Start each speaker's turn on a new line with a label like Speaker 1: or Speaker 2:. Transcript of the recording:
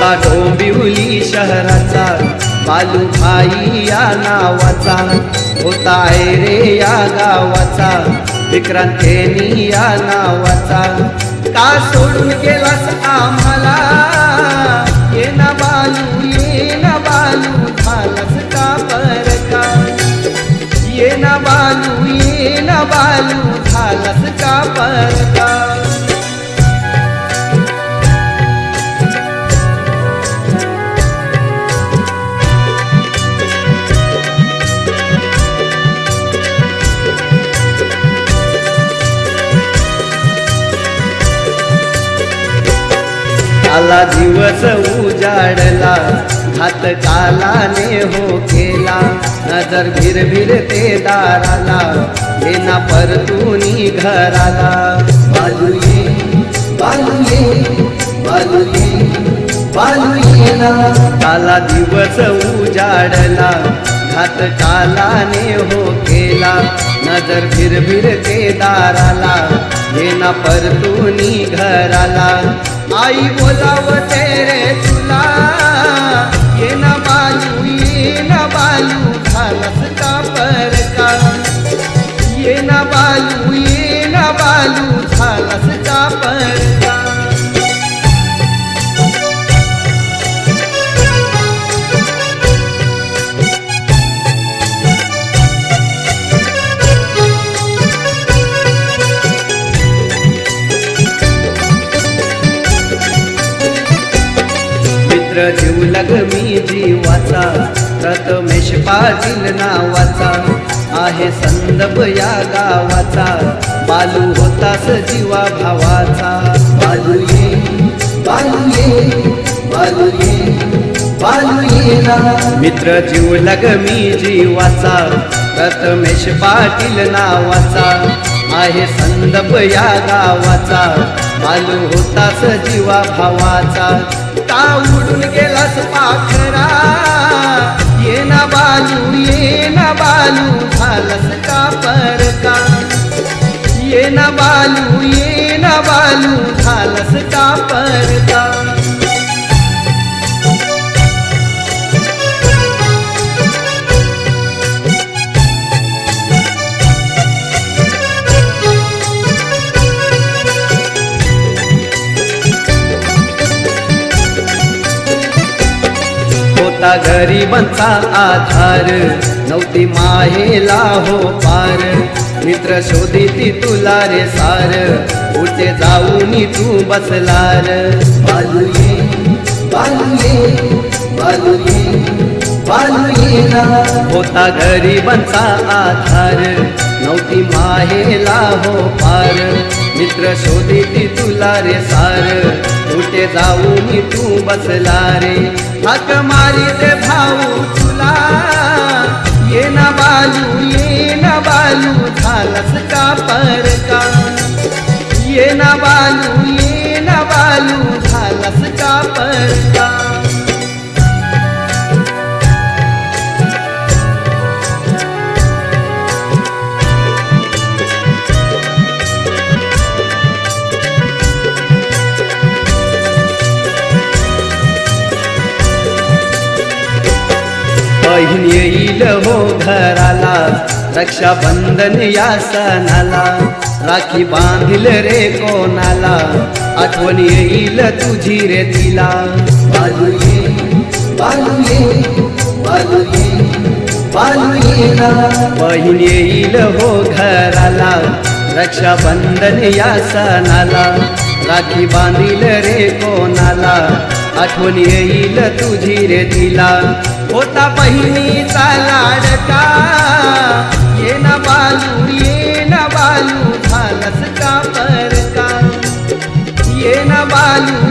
Speaker 1: होता डोंबिवली शहराचा बालू भाई या नावाचा. होता आहे रे या गावाचा विक्रांतेनी या नावाचा. का सोडून गेलास आम्हाला? ये ना बालू ये ना बालू झालास का पर का? ये ना बालू ये ना बालू झालास का पर आला दिवस उजाडला हात कालाने हो केला नजर भिर ते दाराला येना परतूनी घराला. बालुये बालुये बालुये बालुये ना. आला दिवस उजाडला हात कालाने हो केला नजर भिर ते दाराला येना परतूनी घराला. आई बोलावते रे मित्र जीवलग मी जीवाचा. प्रथमेश पाटील नावाचा. आहे संदप या गावाचा. बालू होतास जीवा भावाचा. बालू ये बालू ये बालू ये बालू ये ना. मित्र जीवलग मी जीवाचा. प्रथमेश पाटील नावाचा आहे संदप या गावाचा मालू होता जीवा भावाचा. का उडून गेलास पाखरा ये ना बालू ये ना बालू झालास का पर का ये ना बालू ये ना बालू झालास का पर होता गरीबांचा आधार. नव्हती माहेला हो पार. मित्र शोधिती तुला रे सार. उठे जाऊन तू बसलार. बालुये बालुये बालुये बालुये ना. होता गरीबांचा आधार. नव्हती माहेला हो पार. मित्र शोधिती तुला रे सार. कुठे जाऊन तू बसला रे? हाक मारी दे भाऊ तुला. ये ना बालू ये ना बालू झालस का पर का ये ना बालू ये ना बालू झालस का पर का बहीण येईल हो घराला रक्षाबंधन या सणाला. राखी बांधील रे कोणाला आठवण येईल तुझी रे तिला. बालुये बालुये बालुये बालुये ना. बहीण येईल हो घराला रक्षाबंधन या सणाला. राखी बांधील रे कोणाला? आठवण येईल तुझी रे तिला. होता बहिणीचा लाडका. ये ना बालू ये ना बालू झालंस का पर का ये ना बालू